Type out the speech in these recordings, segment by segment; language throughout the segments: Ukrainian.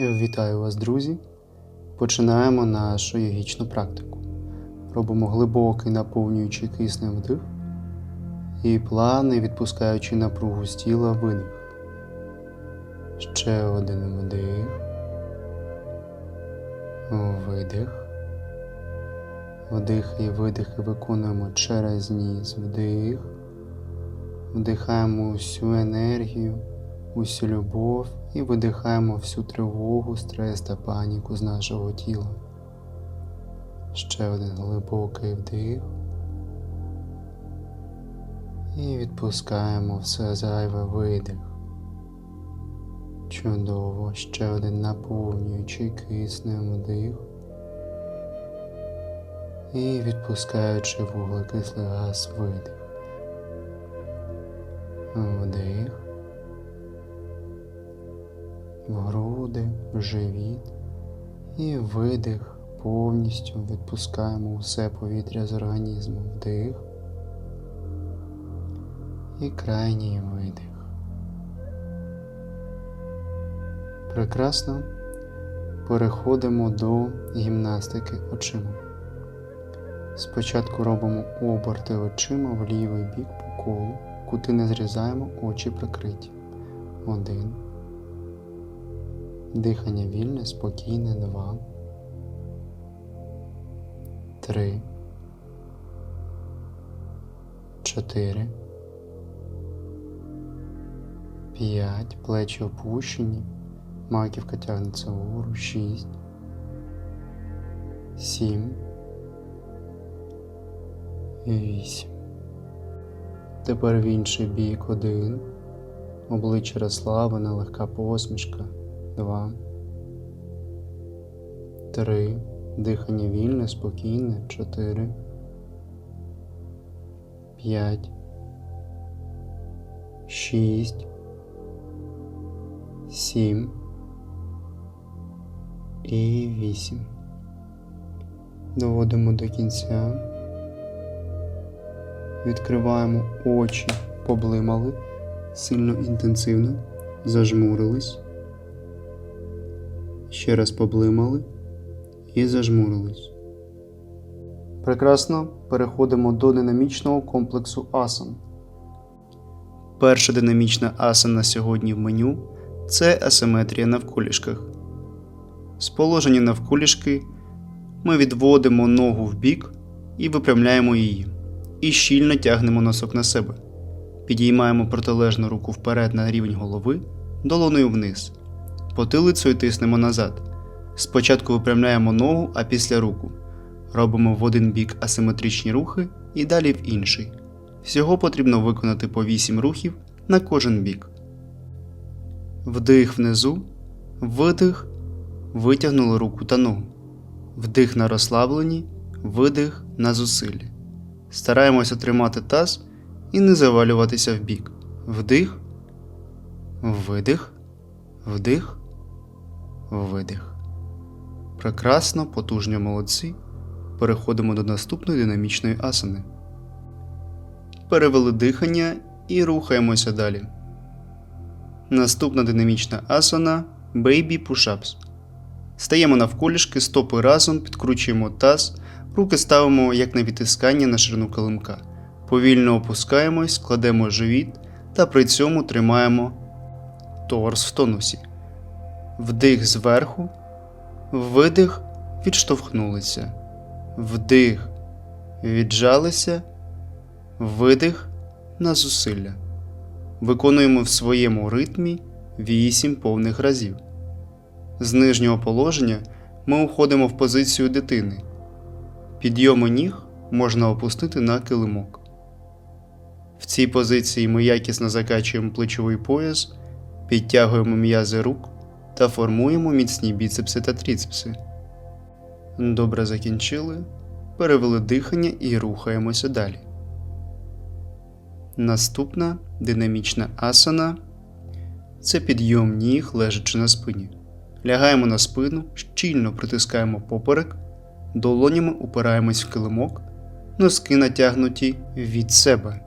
Вітаю вас, друзі! Починаємо нашу йогічну практику. Робимо глибокий наповнюючий киснем вдих і плавний, відпускаючи напругу з тіла видих. Ще один вдих. Видих. Вдих і видих виконуємо через ніс вдих. Вдихаємо усю енергію, усю любов і видихаємо всю тривогу, стрес та паніку з нашого тіла. Ще один глибокий вдих. І відпускаємо все зайве видих. Чудово, ще один наповнюючий киснем вдих. І відпускаючи вуглекислий газ видих. Вдих. В груди, в живіт і видих. Повністю відпускаємо усе повітря з організму. Вдих. І крайній видих. Прекрасно. Переходимо до гімнастики очима. Спочатку робимо оберти очима в лівий бік по колу. Кути не зрізаємо, очі прикриті. Один. Дихання вільне, спокійне, два. Три. Чотири. П'ять. Плечі опущені. Маківка тягнеться вгору. Шість. Сім. Вісім. Тепер в інший бік один. Обличчя розслаблене, легка посмішка. Два. Три. Дихання вільне, спокійне. Чотири. П'ять. Шість. Сім. І вісім. Доводимо до кінця. Відкриваємо очі, поблимали, сильно інтенсивно, зажмурились. Ще раз поблимали і зажмурились. Прекрасно переходимо до динамічного комплексу асан. Перша динамічна асана сьогодні в меню це асиметрія навколішках. З положення навколішки ми відводимо ногу в бік і випрямляємо її. І щільно тягнемо носок на себе. Підіймаємо протилежну руку вперед на рівень голови, долоною вниз. Потилицею тиснемо назад. Спочатку випрямляємо ногу, а після руку. Робимо в один бік асиметричні рухи і далі в інший. Всього потрібно виконати по 8 рухів на кожен бік. Вдих внизу, видих, витягнули руку та ногу. Вдих на розслабленні, видих на зусиллі. Стараємося тримати таз і не завалюватися в бік. Вдих, видих, вдих, видих. Прекрасно, потужні молодці. Переходимо до наступної динамічної асани. Перевели дихання і рухаємося далі. Наступна динамічна асана Baby Push-Ups. Стаємо навколішки, стопи разом, підкручуємо таз, руки ставимо як на відтискання на ширину килимка. Повільно опускаємось, кладемо живіт та при цьому тримаємо торс в тонусі. Вдих зверху, видих, відштовхнулися. Вдих, віджалися, видих на зусилля. Виконуємо в своєму ритмі 8 повних разів. З нижнього положення ми уходимо в позицію дитини. Підйоми ніг можна опустити на килимок. В цій позиції ми якісно закачуємо плечовий пояс, підтягуємо м'язи рук та формуємо міцні біцепси та тріцепси. Добре закінчили. Перевели дихання і рухаємося далі. Наступна динамічна асана це підйом ніг лежачи на спині. Лягаємо на спину, щільно притискаємо поперек, долонями упираємось в килимок, носки натягнуті від себе.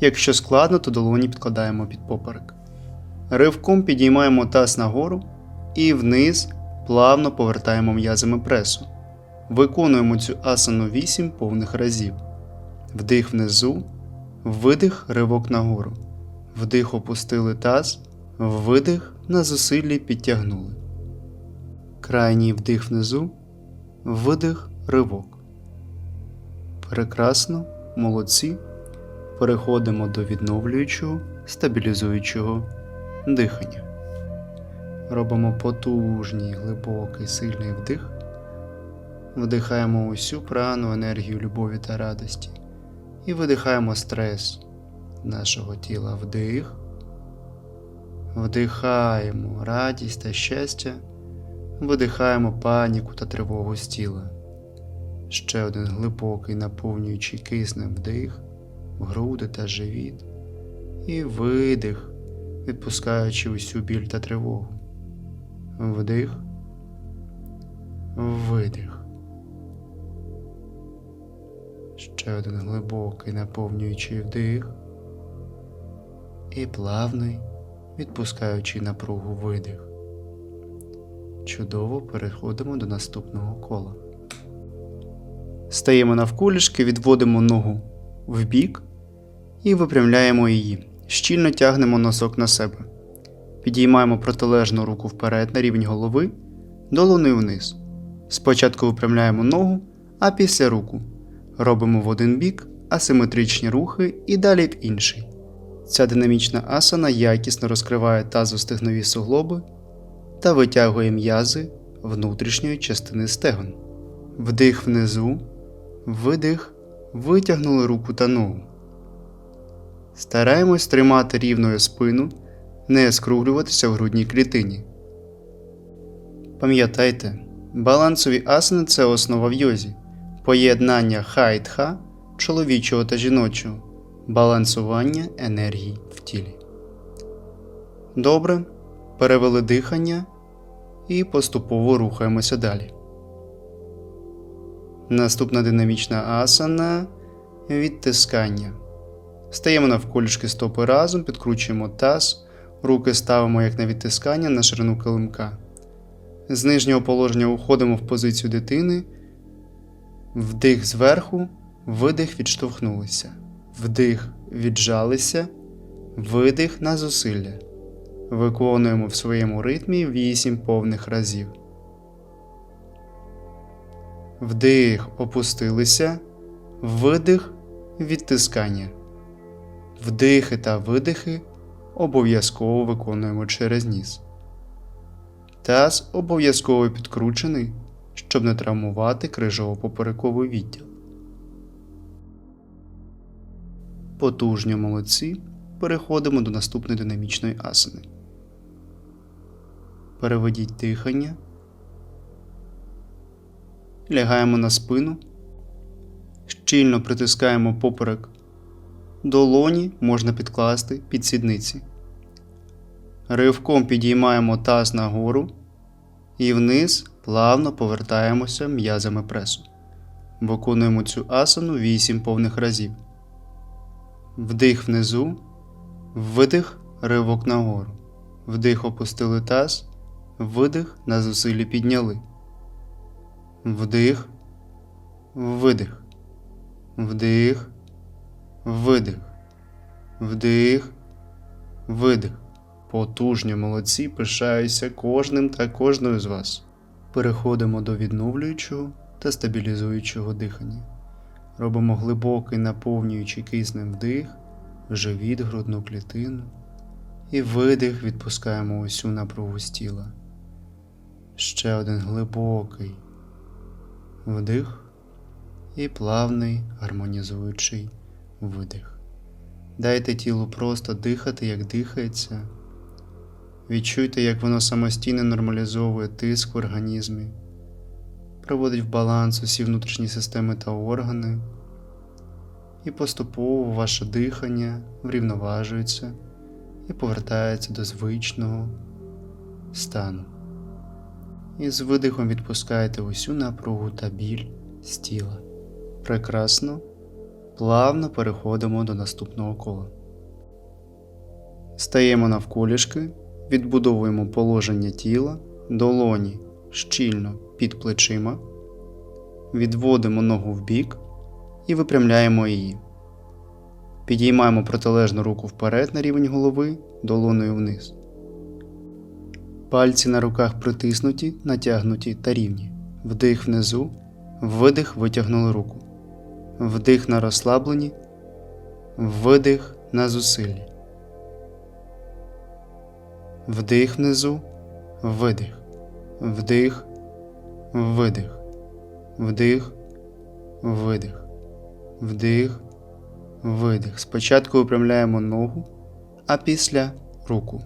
Якщо складно, то долоні підкладаємо під поперек. Ривком підіймаємо таз нагору і вниз плавно повертаємо м'язами пресу. Виконуємо цю асану 8 повних разів. Вдих внизу, видих ривок нагору. Вдих опустили таз, видих на зусиллі підтягнули. Крайній вдих внизу, видих ривок. Прекрасно, молодці. Переходимо до відновлюючого, стабілізуючого дихання. Робимо потужний, глибокий, сильний вдих. Вдихаємо усю прану енергію любові та радості. І видихаємо стрес нашого тіла вдих. Вдихаємо радість та щастя. Видихаємо паніку та тривогу з тіла. Ще один глибокий наповнюючий киснем вдих в груди та живіт. І видих, відпускаючи усю біль та тривогу. Вдих, видих. Ще один глибокий наповнюючий вдих і плавний, відпускаючи напругу видих. Чудово переходимо до наступного кола. Стаємо навколішки, відводимо ногу вбік і випрямляємо її. Щільно тягнемо носок на себе. Підіймаємо протилежну руку вперед на рівень голови, долоною вниз. Спочатку випрямляємо ногу, а після руку. Робимо в один бік асиметричні рухи і далі в інший. Ця динамічна асана якісно розкриває тазостегнові суглоби та витягує м'язи внутрішньої частини стегон. Вдих внизу, видих, витягнули руку та ногу. Стараємось тримати рівною спину, не скруглюватися в грудній клітині. Пам'ятайте, балансові асани це основа в йозі, поєднання хайтха чоловічого та жіночого, балансування енергій в тілі. Добре. Перевели дихання і поступово рухаємося далі. Наступна динамічна асана відтискання. Стаємо навколішки стопи разом, підкручуємо таз, руки ставимо як на відтискання на ширину килимка. З нижнього положення уходимо в позицію дитини, вдих зверху, видих відштовхнулися, вдих віджалися, видих на зусилля. Виконуємо в своєму ритмі 8 повних разів. Вдих опустилися, видих відтискання. Вдихи та видихи обов'язково виконуємо через ніс. Таз обов'язково підкручений, щоб не травмувати крижово-поперековий відділ. Потужні молодці. Переходимо до наступної динамічної асани. Переведіть дихання. Лягаємо на спину. Щільно притискаємо поперек. Долоні можна підкласти під сідниці. Ривком підіймаємо таз нагору і вниз плавно повертаємося м'язами пресу. Виконуємо цю асану 8 повних разів. Вдих внизу, видих, ривок нагору. Вдих опустили таз, видих на зусиллі підняли. Вдих, видих. Вдих, видих. Вдих, видих. Потужні молодці, пишаюся кожним та кожною з вас. Переходимо до відновлюючого та стабілізуючого дихання. Робимо глибокий наповнюючий киснем вдих, живіт, грудну клітину. І видих відпускаємо усю напругу з тіла. Ще один глибокий вдих і плавний гармонізуючий видих. Дайте тілу просто дихати, як дихається. Відчуйте, як воно самостійно нормалізовує тиск в організмі, приводить в баланс усі внутрішні системи та органи, і поступово ваше дихання врівноважується і повертається до звичного стану. І з видихом відпускаєте усю напругу та біль з тіла. Прекрасно, плавно переходимо до наступного кола. Стаємо навколішки, відбудовуємо положення тіла, долоні щільно під плечима, відводимо ногу в бік і випрямляємо її. Підіймаємо протилежну руку вперед на рівень голови, долоною вниз. Пальці на руках притиснуті, натягнуті та рівні. Вдих внизу, видих витягнули руку. Вдих на розслабленні, видих на зусиллі. Вдих внизу, видих. Вдих, видих. Вдих, видих. Вдих, видих. Спочатку випрямляємо ногу, а після руку.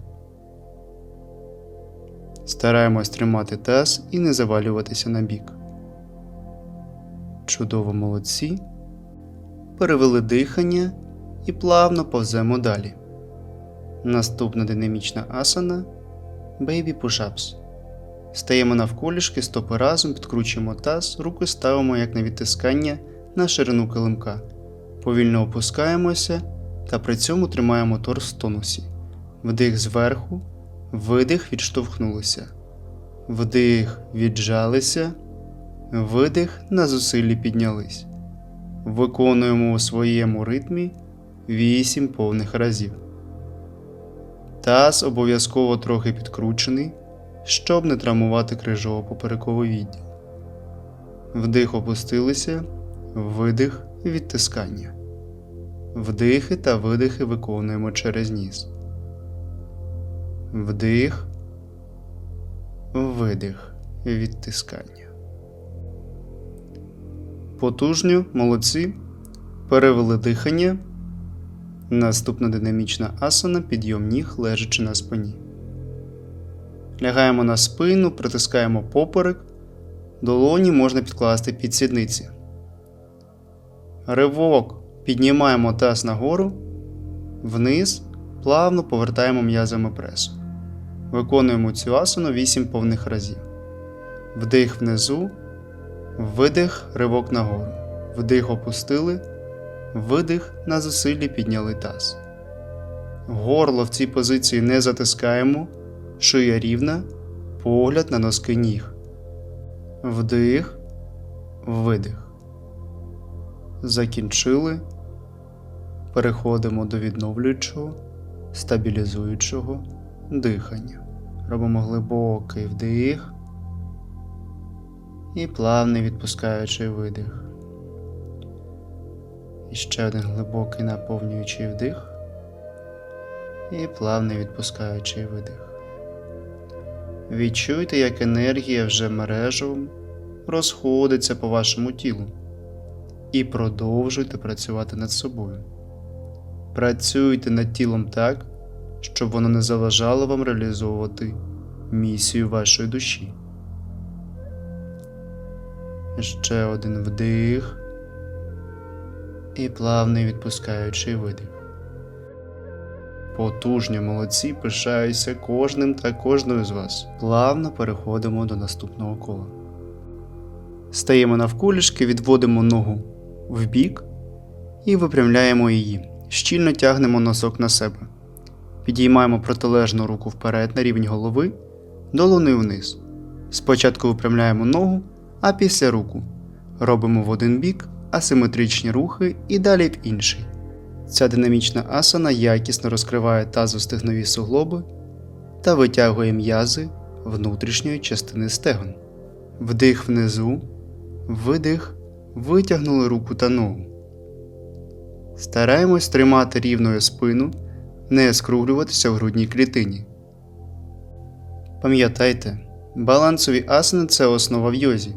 Стараємось тримати таз і не завалюватися на бік. Чудово молодці. Перевели дихання і плавно повземо далі. Наступна динамічна асана Baby Push-Ups. Стаємо навколішки, стопи разом, підкручуємо таз, руки ставимо як на відтискання на ширину килимка. Повільно опускаємося та при цьому тримаємо торс в тонусі. Вдих зверху, видих відштовхнулися. Вдих віджалися, видих на зусиллі піднялись. Виконуємо у своєму ритмі 8 повних разів. Таз обов'язково трохи підкручений, щоб не травмувати крижово-поперековий відділ. Вдих опустилися, видих відтискання. Вдихи та видихи виконуємо через ніс. Вдих, видих, відтискання. Потужньо, молодці. Перевели дихання. Наступна динамічна асана підйом ніг лежачи на спині. Лягаємо на спину, притискаємо поперек. Долоні можна підкласти під сідниці. Ривок. Піднімаємо таз нагору. Вниз. Плавно повертаємо м'язами пресу. Виконуємо цю асану 8 повних разів. Вдих внизу. Видих, ривок нагору. Вдих опустили. Видих на зусиллі підняли таз. Горло в цій позиції не затискаємо. Шия рівна. Погляд на носки ніг. Вдих. Видих. Закінчили. Переходимо до відновлюючого, стабілізуючого дихання. Робимо глибокий вдих і плавний відпускаючий видих. І ще один глибокий наповнюючий вдих і плавний відпускаючий видих. Відчуйте, як енергія вже мережом розходиться по вашому тілу. І продовжуйте працювати над собою. Працюйте над тілом так, щоб воно не заважало вам реалізовувати місію вашої душі. Ще один вдих і плавний відпускаючий видих. Потужні молодці, пишаюся кожним та кожною з вас. Плавно переходимо до наступного кола. Стаємо навколішки, відводимо ногу в бік і випрямляємо її. Щільно тягнемо носок на себе. Підіймаємо протилежну руку вперед на рівень голови, долоною вниз. Спочатку випрямляємо ногу, а після руку. Робимо в один бік асиметричні рухи і далі в інший. Ця динамічна асана якісно розкриває тазостегнові суглоби та витягує м'язи внутрішньої частини стегон. Вдих внизу, видих, витягнули руку та ногу. Стараємось тримати рівною спину, не скруглюватися в грудній клітині. Пам'ятайте, балансові асани це основа в йозі,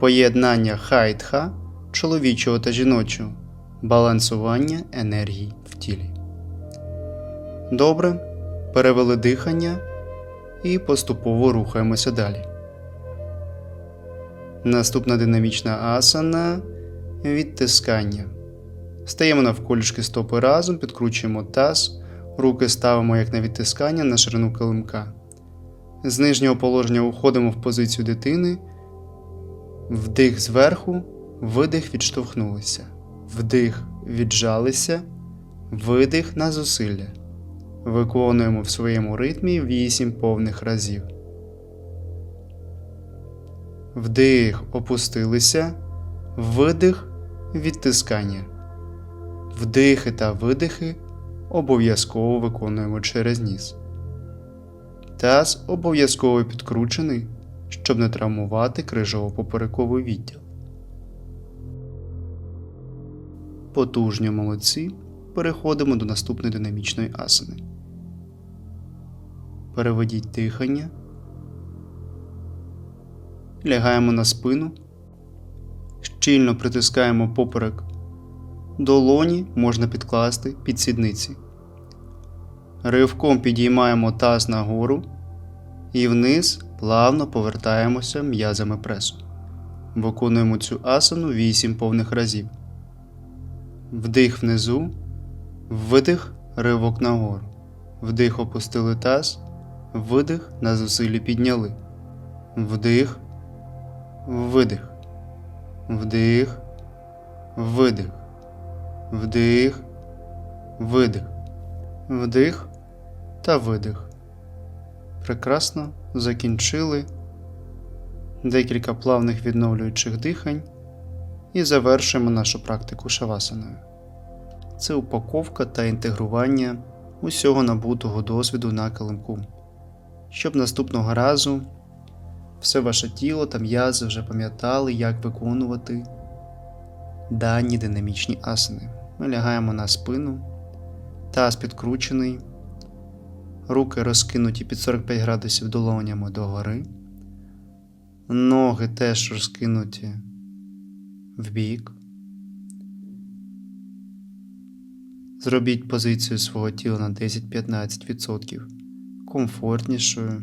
поєднання хайтха чоловічого та жіночого, балансування енергії в тілі. Добре. Перевели дихання і поступово рухаємося далі. Наступна динамічна асана відтискання. Стаємо навколішки стопи разом, підкручуємо таз, руки ставимо як на відтискання на ширину килимка. З нижнього положення уходимо в позицію дитини, вдих зверху, видих відштовхнулися, вдих віджалися, видих на зусилля. Виконуємо в своєму ритмі 8 повних разів. Вдих, опустилися. Видих, відтискання. Вдихи та видихи обов'язково виконуємо через ніс. Таз обов'язково підкручений, щоб не травмувати крижово-поперековий відділ. Потужні молодці. Переходимо до наступної динамічної асани. Переведіть дихання. Лягаємо на спину. Щільно притискаємо поперек. Долоні можна підкласти під сідниці. Ривком підіймаємо таз нагору і вниз плавно повертаємося м'язами пресу. Виконуємо цю асану 8 повних разів. Вдих внизу, видих, ривок нагору. Вдих опустили таз, видих на зусиллі підняли. Вдих, видих. Вдих, видих. Вдих, видих. Вдих та видих. Прекрасно закінчили декілька плавних відновлюючих дихань і завершуємо нашу практику шавасаною. Це упаковка та інтегрування усього набутого досвіду на килимку, щоб наступного разу все ваше тіло та м'язи вже пам'ятали, як виконувати дані динамічні асани. Ми лягаємо на спину, таз підкручений, руки розкинуті під 45 градусів долонями догори, ноги теж розкинуті вбік. Зробіть позицію свого тіла на 10-15% комфортнішою.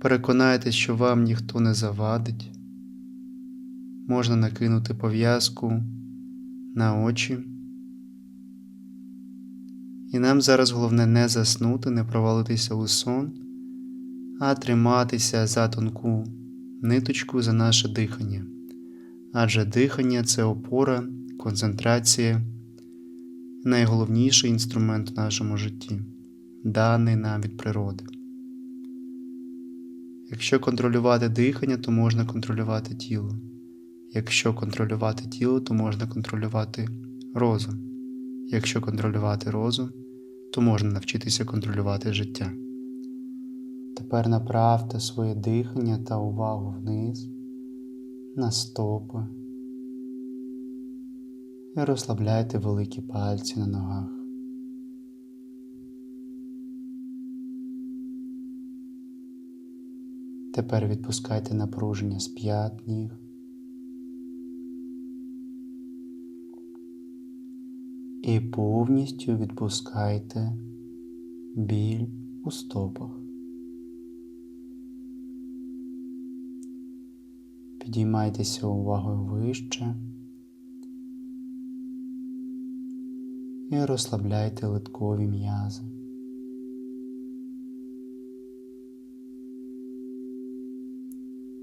Переконайтесь, що вам ніхто не завадить. Можна накинути пов'язку на очі. І нам зараз головне не заснути, не провалитися у сон, а триматися за тонку ниточку за наше дихання. Адже дихання це опора, концентрація, найголовніший інструмент в нашому житті, даний нам від природи. Якщо контролювати дихання, то можна контролювати тіло. Якщо контролювати тіло, то можна контролювати розум. Якщо контролювати розум, то можна навчитися контролювати життя. Тепер направте своє дихання та увагу вниз на стопи і розслабляйте великі пальці на ногах. Тепер відпускайте напруження з п'ят ніг. І повністю відпускайте біль у стопах. Підіймайтеся увагою вище і розслабляйте литкові м'язи.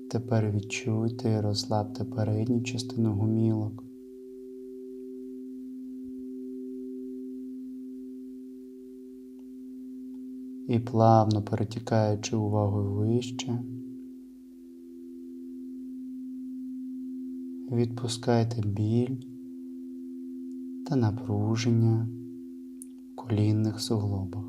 Тепер відчуйте і розслабте передню частину гумілок. І плавно перетікаючи увагою вище, відпускайте біль та напруження в колінних суглобах.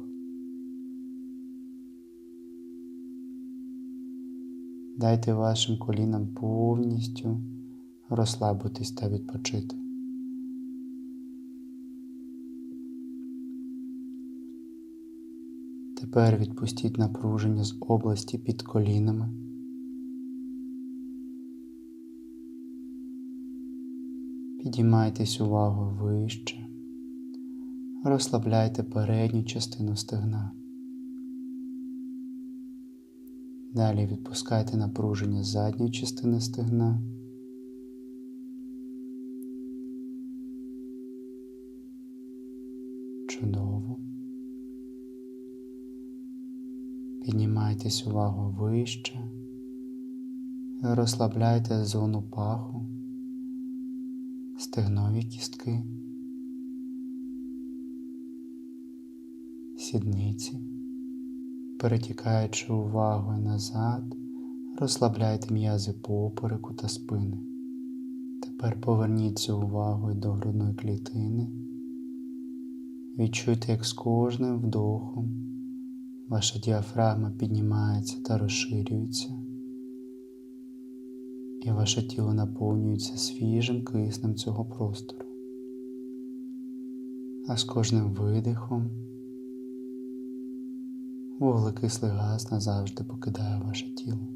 Дайте вашим колінам повністю розслабитись та відпочити. Тепер відпустіть напруження з області під колінами. Підіймайтесь увагу вище, розслабляйте передню частину стегна. Далі відпускайте напруження задньої частини стегна. Чудово. Піднімайтесь увагу вище, розслабляйте зону паху, стегнові кістки, сідниці, перетікаючи увагою назад, Розслабляйте м'язи попереку та спини. Тепер поверніться увагою до грудної клітини. Відчуйте, як з кожним вдохом ваша діафрагма піднімається та розширюється, і ваше тіло наповнюється свіжим киснем цього простору. А з кожним видихом вуглекислий газ назавжди покидає ваше тіло.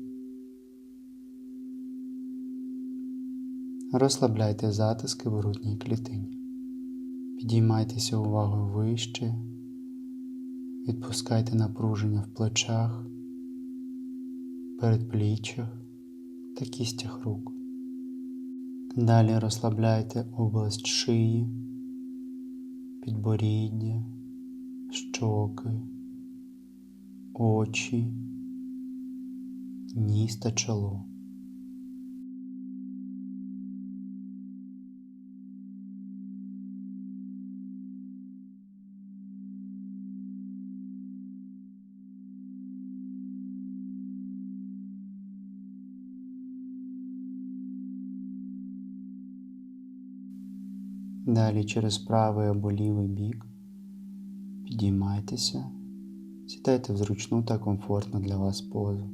Розслабляйте затиски в грудній клітині. Підіймайтеся увагою вище, відпускайте напруження в плечах, передпліччях та кістях рук. Далі розслабляйте область шиї, підборіддя, щоки, очі, ніс та чоло. Далі через правий або лівий бік підіймайтеся, сідайте в зручну та комфортну для вас позу.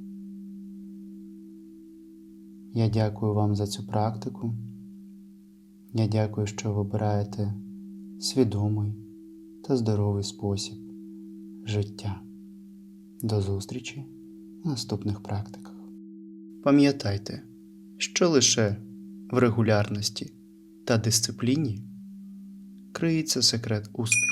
Я дякую вам за цю практику. Я дякую, що вибираєте свідомий та здоровий спосіб життя. До зустрічі в наступних практиках. Пам'ятайте, що лише в регулярності та дисципліні криється секрет успіху.